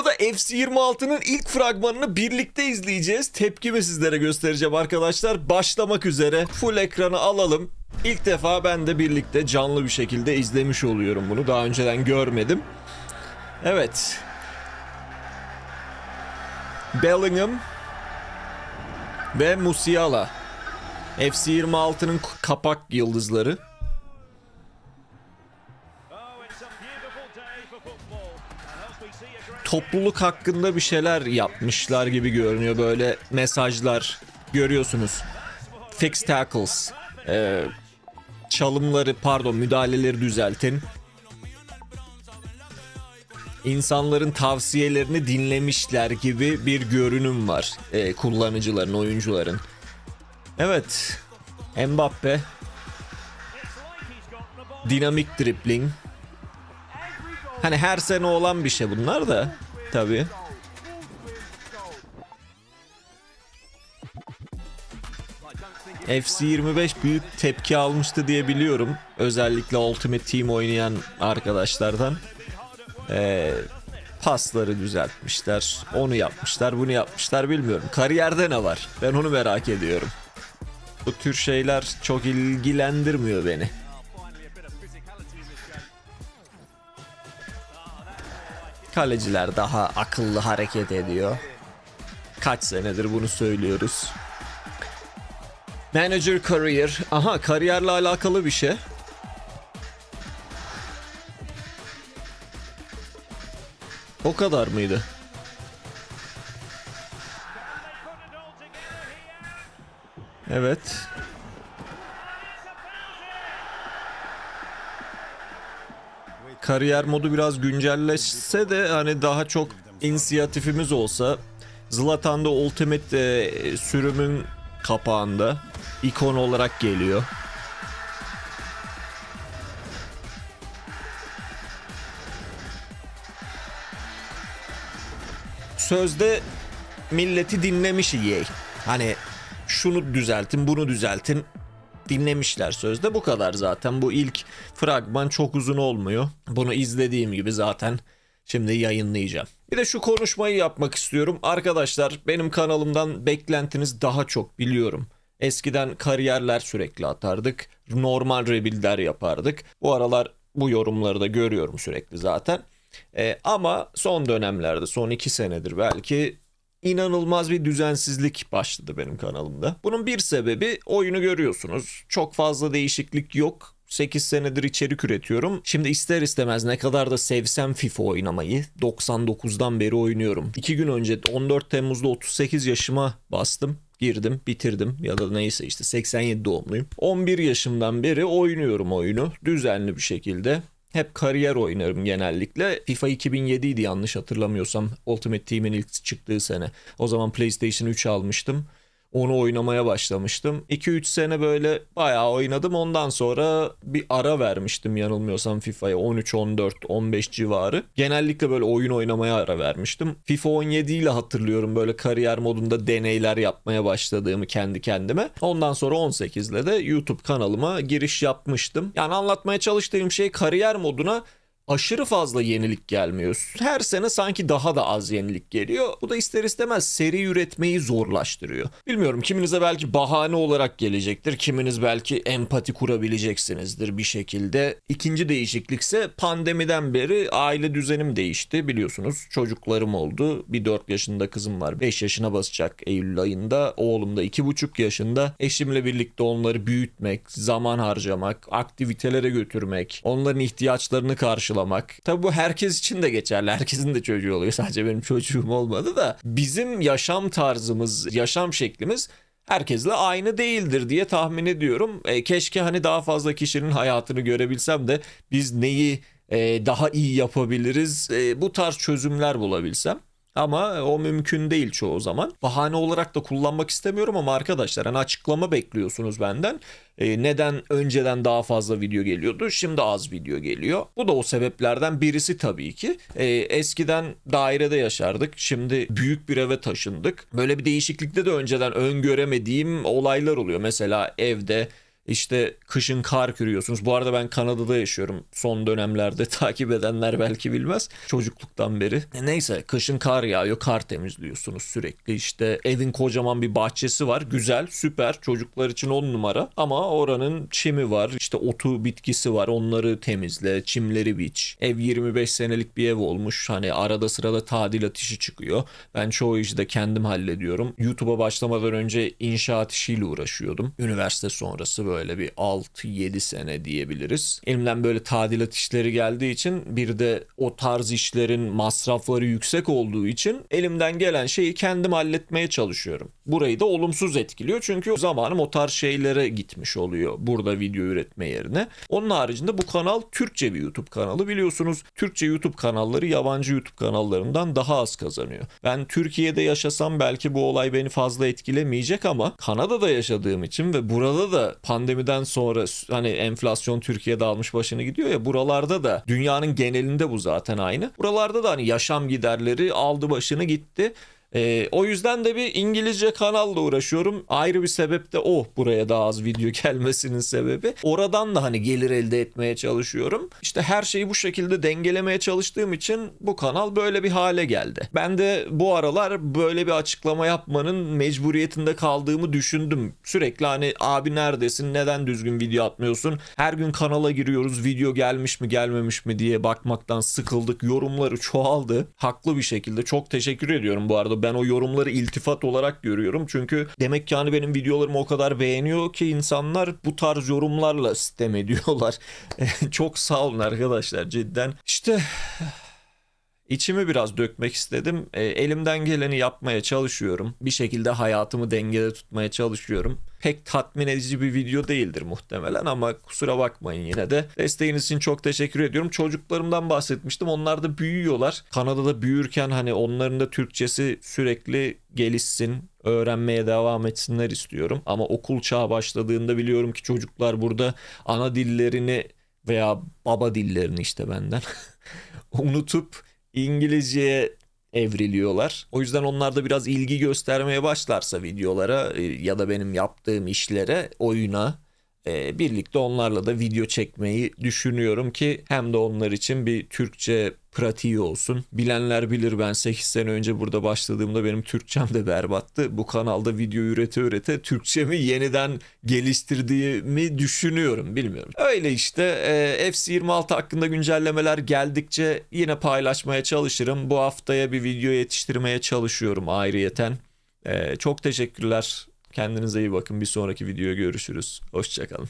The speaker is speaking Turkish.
videoda FC26'nın ilk fragmanını birlikte izleyeceğiz. Tepkimi sizlere göstereceğim arkadaşlar. Başlamak üzere. Full ekranı alalım. İlk defa ben de birlikte canlı bir şekilde izlemiş oluyorum bunu. Daha önceden görmedim. Evet. Bellingham ve Musiala. FC26'nın k- kapak yıldızları. Topluluk hakkında bir şeyler yapmışlar gibi görünüyor. Böyle mesajlar görüyorsunuz. Fix tackles. Ee, çalımları pardon müdahaleleri düzeltin. İnsanların tavsiyelerini dinlemişler gibi bir görünüm var ee, kullanıcıların, oyuncuların. Evet. Mbappe. Dinamik dribbling. Hani her sene olan bir şey bunlar da. Tabii. FC25 büyük tepki almıştı diye biliyorum. Özellikle Ultimate Team oynayan arkadaşlardan. Ee, pasları düzeltmişler. Onu yapmışlar, bunu yapmışlar bilmiyorum. Kariyerde ne var? Ben onu merak ediyorum. Bu tür şeyler çok ilgilendirmiyor beni. Kaleciler daha akıllı hareket ediyor. Kaç senedir bunu söylüyoruz. Manager career. Aha kariyerle alakalı bir şey. O kadar mıydı? Evet. Kariyer modu biraz güncelleşse de hani daha çok inisiyatifimiz olsa Zlatan'da Ultimate e, sürümün kapağında ikon olarak geliyor. Sözde milleti dinlemiş EA. Hani şunu düzeltin, bunu düzeltin. Dinlemişler sözde bu kadar zaten. Bu ilk fragman çok uzun olmuyor. Bunu izlediğim gibi zaten şimdi yayınlayacağım. Bir de şu konuşmayı yapmak istiyorum. Arkadaşlar benim kanalımdan beklentiniz daha çok biliyorum. Eskiden kariyerler sürekli atardık. Normal rebuild'ler yapardık. Bu aralar bu yorumları da görüyorum sürekli zaten. Ee, ama son dönemlerde, son iki senedir belki inanılmaz bir düzensizlik başladı benim kanalımda. Bunun bir sebebi oyunu görüyorsunuz. Çok fazla değişiklik yok. 8 senedir içerik üretiyorum. Şimdi ister istemez ne kadar da sevsem FIFA oynamayı 99'dan beri oynuyorum. 2 gün önce 14 Temmuz'da 38 yaşıma bastım. Girdim, bitirdim ya da neyse işte 87 doğumluyum. 11 yaşımdan beri oynuyorum oyunu düzenli bir şekilde. Hep kariyer oynarım genellikle. FIFA 2007 idi yanlış hatırlamıyorsam. Ultimate Team'in ilk çıktığı sene. O zaman PlayStation 3 almıştım. Onu oynamaya başlamıştım. 2-3 sene böyle bayağı oynadım. Ondan sonra bir ara vermiştim yanılmıyorsam FIFA'ya 13, 14, 15 civarı. Genellikle böyle oyun oynamaya ara vermiştim. FIFA 17 ile hatırlıyorum böyle kariyer modunda deneyler yapmaya başladığımı kendi kendime. Ondan sonra 18 ile de YouTube kanalıma giriş yapmıştım. Yani anlatmaya çalıştığım şey kariyer moduna aşırı fazla yenilik gelmiyor. Her sene sanki daha da az yenilik geliyor. Bu da ister istemez seri üretmeyi zorlaştırıyor. Bilmiyorum kiminize belki bahane olarak gelecektir. Kiminiz belki empati kurabileceksinizdir bir şekilde. İkinci değişiklikse pandemiden beri aile düzenim değişti biliyorsunuz. Çocuklarım oldu. Bir 4 yaşında kızım var. 5 yaşına basacak Eylül ayında. Oğlum da 2,5 yaşında. Eşimle birlikte onları büyütmek, zaman harcamak, aktivitelere götürmek, onların ihtiyaçlarını karşılamak. Tabii bu herkes için de geçerli. Herkesin de çocuğu oluyor. Sadece benim çocuğum olmadı da. Bizim yaşam tarzımız, yaşam şeklimiz herkesle aynı değildir diye tahmin ediyorum. E, keşke hani daha fazla kişinin hayatını görebilsem de biz neyi e, daha iyi yapabiliriz e, bu tarz çözümler bulabilsem. Ama o mümkün değil çoğu zaman. Bahane olarak da kullanmak istemiyorum ama arkadaşlar hani açıklama bekliyorsunuz benden. Ee, neden önceden daha fazla video geliyordu şimdi az video geliyor. Bu da o sebeplerden birisi tabii ki. Ee, eskiden dairede yaşardık şimdi büyük bir eve taşındık. Böyle bir değişiklikte de önceden öngöremediğim olaylar oluyor. Mesela evde İşte kışın kar kürüyorsunuz. Bu arada ben Kanada'da yaşıyorum. Son dönemlerde takip edenler belki bilmez. Çocukluktan beri. E neyse kışın kar yağıyor. Kar temizliyorsunuz sürekli. İşte evin kocaman bir bahçesi var. Güzel, süper. Çocuklar için on numara. Ama oranın çimi var. İşte otu bitkisi var. Onları temizle. Çimleri biç. Ev 25 senelik bir ev olmuş. Hani arada sırada tadilat işi çıkıyor. Ben çoğu işi de kendim hallediyorum. YouTube'a başlamadan önce inşaat işiyle uğraşıyordum. Üniversite sonrası böyle bir 6-7 sene diyebiliriz. Elimden böyle tadilat işleri geldiği için bir de o tarz işlerin masrafları yüksek olduğu için elimden gelen şeyi kendim halletmeye çalışıyorum. Burayı da olumsuz etkiliyor çünkü zamanım o tarz şeylere gitmiş oluyor burada video üretme yerine. Onun haricinde bu kanal Türkçe bir YouTube kanalı biliyorsunuz. Türkçe YouTube kanalları yabancı YouTube kanallarından daha az kazanıyor. Ben Türkiye'de yaşasam belki bu olay beni fazla etkilemeyecek ama Kanada'da yaşadığım için ve burada da pandemiden sonra hani enflasyon Türkiye'de almış başını gidiyor ya buralarda da dünyanın genelinde bu zaten aynı. Buralarda da hani yaşam giderleri aldı başını gitti. Ee, o yüzden de bir İngilizce kanalla uğraşıyorum. Ayrı bir sebep de o buraya daha az video gelmesinin sebebi. Oradan da hani gelir elde etmeye çalışıyorum. İşte her şeyi bu şekilde dengelemeye çalıştığım için bu kanal böyle bir hale geldi. Ben de bu aralar böyle bir açıklama yapmanın mecburiyetinde kaldığımı düşündüm. Sürekli hani abi neredesin neden düzgün video atmıyorsun? Her gün kanala giriyoruz video gelmiş mi gelmemiş mi diye bakmaktan sıkıldık. Yorumları çoğaldı. Haklı bir şekilde çok teşekkür ediyorum bu arada ben o yorumları iltifat olarak görüyorum. Çünkü demek ki hani benim videolarımı o kadar beğeniyor ki insanlar bu tarz yorumlarla sistem ediyorlar. Çok sağ olun arkadaşlar cidden. İşte İçimi biraz dökmek istedim. E, elimden geleni yapmaya çalışıyorum. Bir şekilde hayatımı dengede tutmaya çalışıyorum. Pek tatmin edici bir video değildir muhtemelen ama kusura bakmayın yine de. Desteğiniz için çok teşekkür ediyorum. Çocuklarımdan bahsetmiştim. Onlar da büyüyorlar. Kanada'da büyürken hani onların da Türkçesi sürekli gelişsin, öğrenmeye devam etsinler istiyorum. Ama okul çağı başladığında biliyorum ki çocuklar burada ana dillerini veya baba dillerini işte benden unutup İngilizceye evriliyorlar. O yüzden onlar da biraz ilgi göstermeye başlarsa videolara e, ya da benim yaptığım işlere, oyuna e, birlikte onlarla da video çekmeyi düşünüyorum ki hem de onlar için bir Türkçe pratiği olsun. Bilenler bilir ben 8 sene önce burada başladığımda benim Türkçem de berbattı. Bu kanalda video ürete ürete Türkçemi yeniden geliştirdiğimi düşünüyorum. Bilmiyorum. Öyle işte e, FC26 hakkında güncellemeler geldikçe yine paylaşmaya çalışırım. Bu haftaya bir video yetiştirmeye çalışıyorum ayrıyeten. E, çok teşekkürler. Kendinize iyi bakın. Bir sonraki videoya görüşürüz. Hoşçakalın.